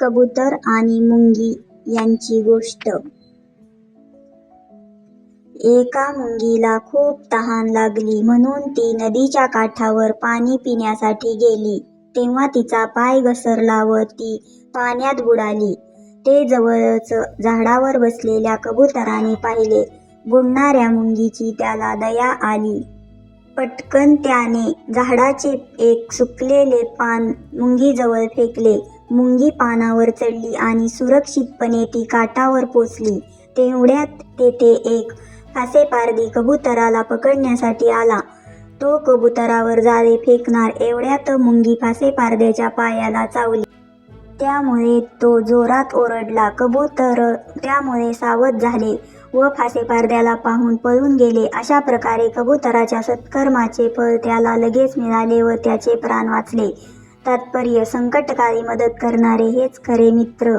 कबूतर आणि मुंगी यांची गोष्ट. एका मुंगीला खूप तहान लागली म्हणून ती नदीच्या काठावर पाणी पिण्यासाठी गेली. तेव्हा तिचा पाय घसरला व ती पाण्यात बुडाली. ते जवळच झाडावर बसलेल्या कबुतराने पाहिले. बुडणाऱ्या मुंगीची त्याला दया आली. पटकन त्याने झाडाचे एक सुकलेले पान मुंगीजवळ फेकले. मुंगी पानावर चढली आणि सुरक्षितपणे ती काठावर पोचली. तेवढ्यात तेथे एक फासेपारदी कबुतराला पकडण्यासाठी आला. तो कबुतरावर जाळे फेकणार एवढ्यात मुंगी फासेपारद्याच्या पायाला चावली. त्यामुळे तो जोरात ओरडला कबूतर त्यामुळे सावध झाले व फासेपारद्याला पाहून पळून गेले अशा प्रकारे कबुतराच्या सत्कर्माचे फळ त्याला लगेच मिळाले व त्याचे प्राण वाचले. तात्पर्य संकटकाळी मदत करणारे हेच खरे मित्र.